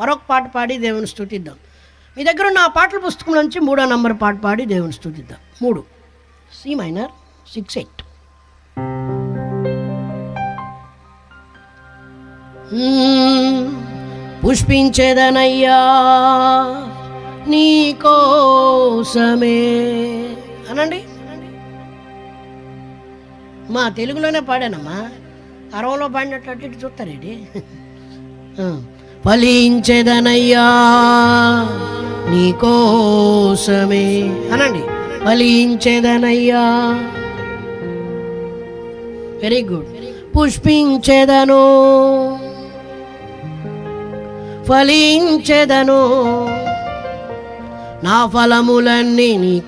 మరొక పాట పాడి దేవుని స్థుతిద్దాం మీ దగ్గర ఉన్న ఆ పాటల పుస్తకం నుంచి మూడో నంబర్ పాట పాడి దేవుని స్థుతిద్దాం మూడు. C minor six eight. పుష్పించేదనయ్యా నీ కోసమే. అనండి. మా తెలుగులోనే పాడానమ్మా. అరవలో పాడినట్టు అటు ఇటు చూస్తారేంటి? ఫలించేదనయ్యా. నీ కోసమే. అనండి. ఫలించేదనయ్యా. వెరీ గుడ్ పుష్పించేదను. ఫలించెదను. నా ఫలములన్నీ నీ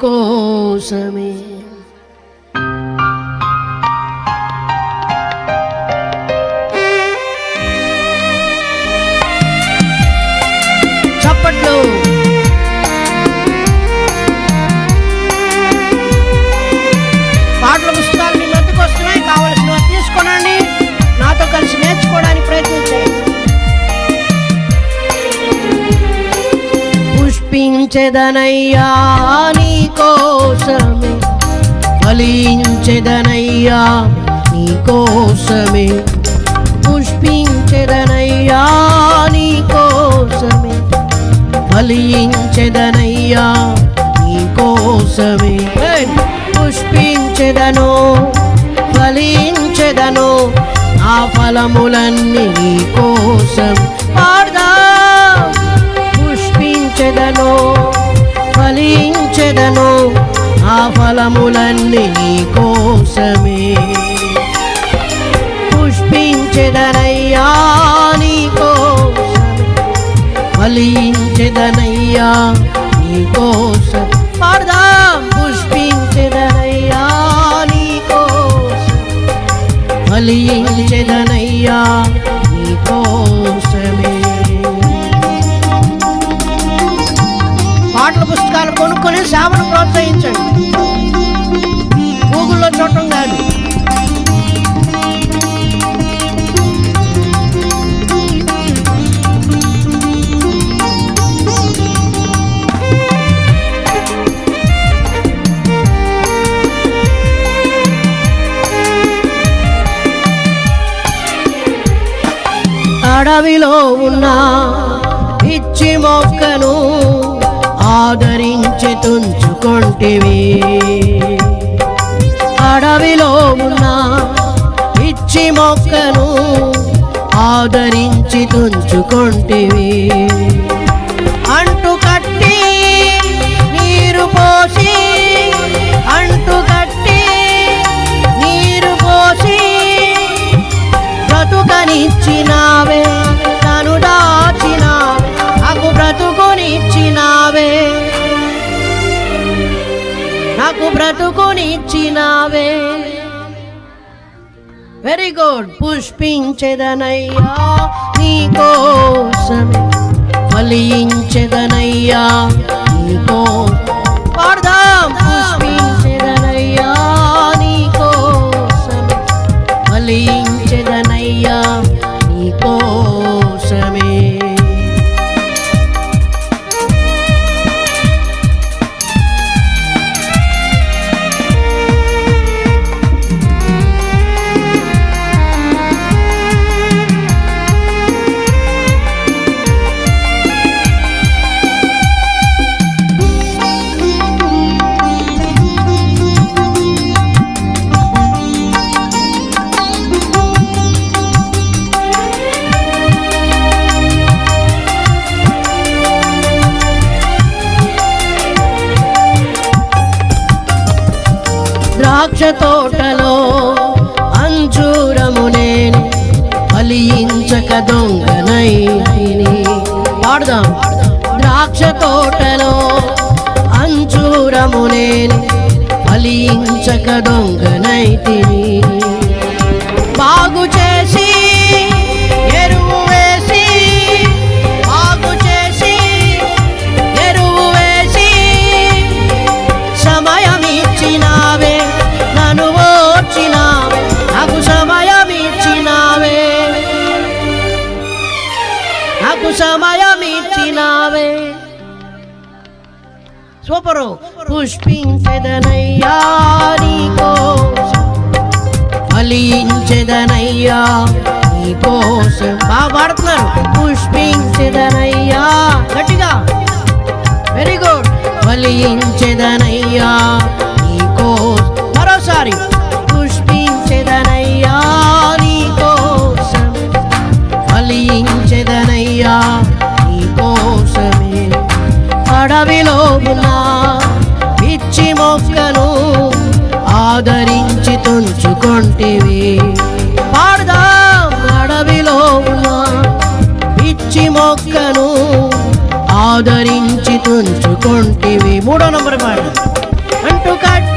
ఫలించెదనయ్యా నీ కోసమే. ఫలించెదనయ్యా నీ కోసమే. పుష్పించెదనయ్యా నీ కోసమే. ఫలించెదనయ్యా నీ కోసమే. పుష్పించెదను ఫలించెదను ఆ ఫలములన్నీ నీ కోసం ఫలించెదను ఆ ఫలములన్నీ నీ కోసమే. పుష్పించెదనయ్యా నీ కోసమే ఫలించెదనయ్యా నీ కోసం పాడదాం పుష్పించెదనయ్యా నీ కోసం ఫలించెదనయ్యా నీ కోసం పుస్తకాలు సేవను ప్రోత్సహించండి. గూగుల్లో చూడటం కాదు. అడవిలో ఉన్న పిచ్చి మొక్కను ఆదరించి తుంచుకొంటివి. అడవిలో ఉన్న పిచ్చి మొక్కను ఆదరించి తుంచుకొంటివి. అంటు కట్టి నీరు పోసి అంటు కట్టి నీరు పోసి బ్రతుకనిచ్చినావే బ్రతుకునిచ్చినావే వెరీ గుడ్ పుష్పించెదనయ్యా నీ కోసమే ఫలించెదనయ్యా నీకో పాడదాం పుష్ప ద్రాక్ష తోటలో అంజూరము నేను ఫలించక దొంగనైతిని పాడదాం. ద్రాక్ష తోటలో అంజూరము నేను ఫలించక దొంగనైతిని బాగు చే సమయమిచ్చినావే. సూపరు. పుష్పించదనయ్యా నీకోసం. ఫలించదనయ్యా నీకోసం. బాగా పాడుతున్నారు. పుష్పించదనయ్యా. గట్టిగా. వెరీ గుడ్ ఫలించదనయ్యా నీకోసం. మరోసారి. ఆదరించి తుంచుకొంటివి పాడదాం అడవిలో ఉన్న పిచ్చి మొక్కను ఆదరించి తుంచుకొంటివి మూడో నంబర్ పాట. అంటూ కట్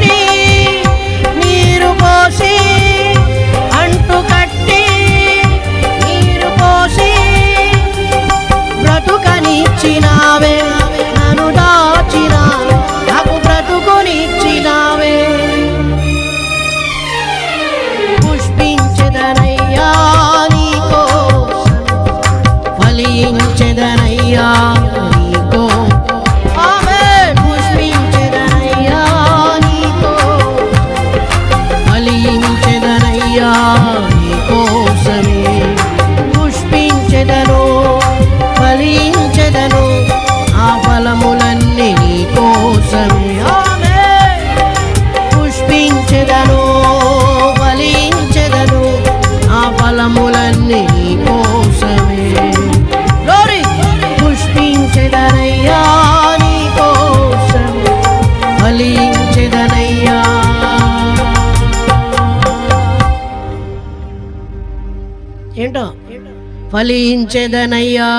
ఫలించదనయ్యా.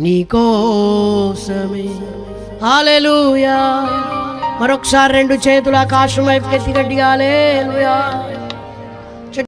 నీకోసమే హాలెలూయా మరొకసారి రెండు చేతులు ఆకాశం వైపు ఎత్తి గట్టిగా హల్లెలూయా.